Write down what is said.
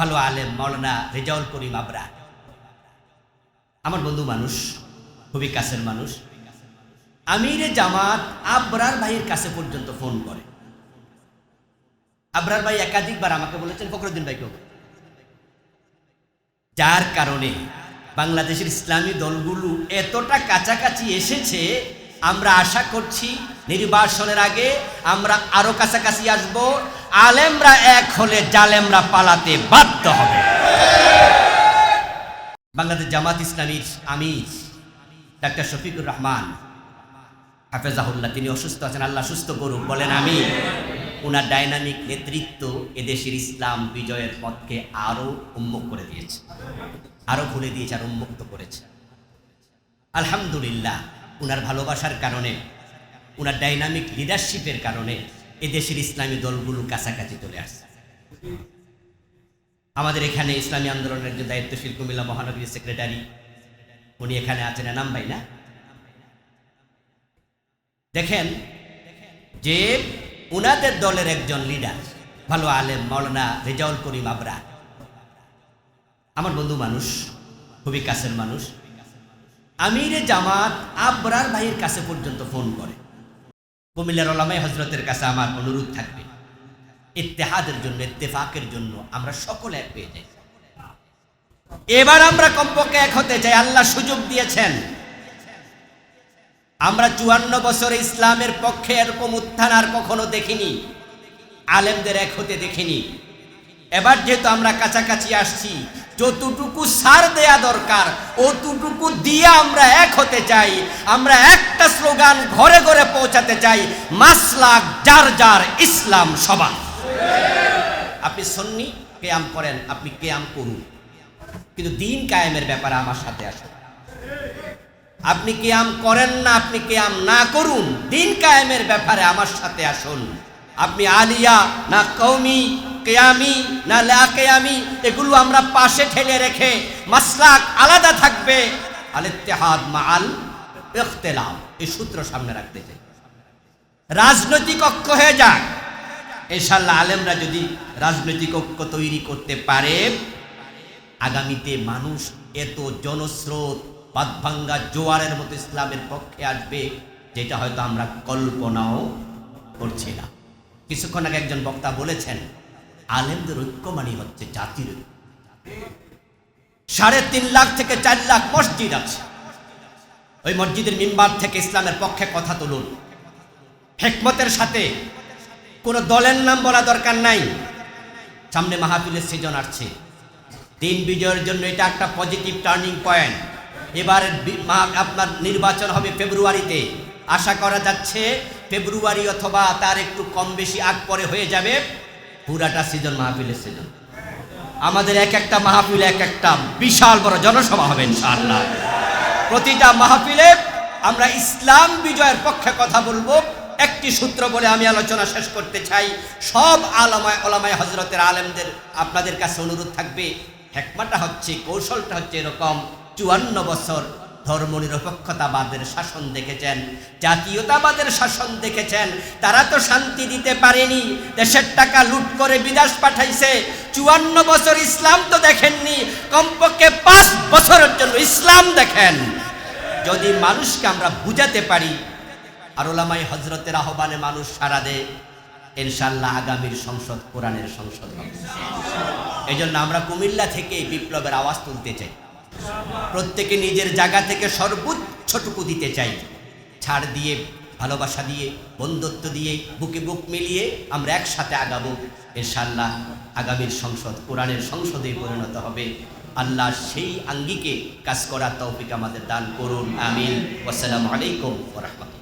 ভালো আলেম মৌলানা রেজাউল করিম আবরা আমার বন্ধু মানুষ, খুবই কাছের মানুষ। আমিরে জামাত আবরার ভাইয়ের কাছে পর্যন্ত ফোন করে। আবরার ভাই একাধিকবার আমাকে বলেছেন, ফখরুদ্দিন ভাইকেও যার কারণে বাংলাদেশের ইসলামী দলগুলো এতটা কাছাকাছি এসেছে আমরা আশা করছি নির্বাচনের আগে আমরা আরও কাছাকাছি আসব। আলেমরা এক হলে জালেমরা পালাতে বাধ্য হবে। বাংলাদেশ জামাত ইসলামীর আমির ডাক্তার শফিকুর রহমান, হাফেজাহুল্লাহ, তিনি অসুস্থ আছেন, আল্লাহ সুস্থ করুক, বলেন আমি ওনার ডাইনামিক নেতৃত্ব এদেশের ইসলাম বিজয়ের পথকে আরও উন্মুখ করে দিয়েছে, আরও খুলে দিয়েছে, আর উন্মুক্ত করেছে। আলহামদুলিল্লাহ উনার ভালোবাসার কারণে, উনার ডাইনামিক লিডারশিপের কারণে এদেশের ইসলামী দলগুলো কাছাকাছি চলে আসছে। আমাদের এখানে ইসলামী আন্দোলনের একজন দায়িত্বশীল কুমিল্লা মহানগরীর সেক্রেটারি উনি এখানে আছেন, এনাম ভাই না? দেখেন যে উনাদের দলের একজন লিডার ভালো আলেম মাওলানা রেজাউল করিম আবরা আমার বন্ধু মানুষ, খুবই কাছের মানুষ। আমিরে জামাত আবরার ভাইয়ের কাছে পর্যন্ত ফোন করে। কুমিল্লার ওলামাই হজরতের কাছে আমার অনুরোধ থাকবে। ইত্তেহাদের জন্য, ইত্তেফাকের জন্য আমরা সকলে এক পেয়ে যাই। এবার আমরা কমপক্ষে এক হতে চাই, আল্লাহ সুযোগ দিয়েছেন। আমরা চুয়ান্ন বছরে ইসলামের পক্ষে এরকম উত্থান আর কখনো দেখিনি। আলেমদের এক হতে দেখিনি। এবার যেহেতু আমরা কাছাকাছি আসছি যতটুকু সার দেয়া দরকার, অতটুকু দিয়ে আমরা এক হতে চাই। আমরা একটা স্লোগান ঘরে ঘরে পৌঁছাতে চাই, মাসলাক যার যার ইসলাম সবার। আপনি সন্নি কেয়াম করেন, আপনি কেয়াম করুন। কিন্তু দিন কায়েমের ব্যাপারে আমার সাথে আসুন। আপনি কেয়াম করেন না, আপনি কেয়াম না করুন, দিন কায়েমের ব্যাপারে আমার সাথে আসুন। আপনি আলিয়া না কৌমি কেয়ামি, না লা কেয়ামি, এগুলো আমরা পাশে ঠেলে রেখে মাসলাক আলাদা থাকবে। আল ইত্তেহাদ মা আল এই সূত্র সামনে রাখতে চাই। রাজনৈতিক ঐক্য হয়ে যাক। ইনশাল্লাহ আলেমরা যদি রাজনৈতিক ঐক্য তৈরি করতে পারে, আগামীতে মানুষ এত জনস্রোত বাদভাঙ্গা জোয়ারের মতো ইসলামের পক্ষে আসবে, যেটা হয়তো আমরা কল্পনাও করছি না। কিছুক্ষণ আগে একজন বক্তা বলেছেন আলেমদের ঐক্য হচ্ছে জাতির সাড়ে তিন লাখ থেকে চার লাখ মসজিদ আছে। ওই মসজিদের মিম্বার থেকে ইসলামের পক্ষে কথা তুলুন। হেকমতের সাথে কোনো দলের নাম বলা দরকার নাই। সামনে মাহফিলের সিজন আসছে। দিন বিজয়ের জন্য এটা একটা পজিটিভ টার্নিং পয়েন্ট এবার আপনার নির্বাচন হবে ফেব্রুয়ারিতে। আশা করা যাচ্ছে ফেব্রুয়ারি অথবা তার একটু কম বেশি আগ পরে হয়ে যাবে। পুরাটা সিজন মাহফিলের সিজন। আমাদের এক একটা মাহফিলে, এক একটা বিশাল বড় জনসভা হবে ইনশাআল্লাহ। প্রতিটা মাহফিলে আমরা ইসলাম বিজয়ের পক্ষে কথা বলব। একটি সূত্র বলে আমি আলোচনা শেষ করতে চাই। সব আলামায় ওলামায় হজরতের আলেমদের আপনাদের কাছে অনুরোধ থাকবে। হেকমাটা হচ্ছে, কৌশলটা হচ্ছে এরকম। চুয়ান্ন বছর ধর্মনিরপেক্ষতাবাদের শাসন দেখেছেন, জাতীয়তাবাদের শাসন দেখেছেন। তারা তো শান্তি দিতে পারেনি, দেশের টাকা লুট করে বিদেশ পাঠাইছে। চুয়ান্ন বছর ইসলাম তো দেখেননি, কমপক্ষে পাঁচ বছরের জন্য ইসলাম দেখেন। যদি মানুষকে আমরা বুঝাতে পারি, আর ওলামাই হজরতের আহ্বানে মানুষ সারা দেয় ইনশাল্লাহ আগামীর সংসদ, কোরআনের সংসদ হবে। এই জন্য আমরা কুমিল্লা থেকে বিপ্লবের আওয়াজ তুলতে চাই। প্রত্যেকে নিজের জায়গা থেকে সর্বোচ্চটুকু দিতে চাই। ছাড় দিয়ে, ভালোবাসা দিয়ে, বন্ধুত্ব দিয়ে, বুকে বুক মিলিয়ে আমরা একসাথে আগাবো। ইনশাল্লাহ আগামীর সংসদ, কোরআনের সংসদে পরিণত হবে। আল্লাহ সেই আঙ্গিকে কাজ করার তৌফিক আমাদের দান করুন। আমিন। আসসালামু আলাইকুম ওরহমতুল্লাহ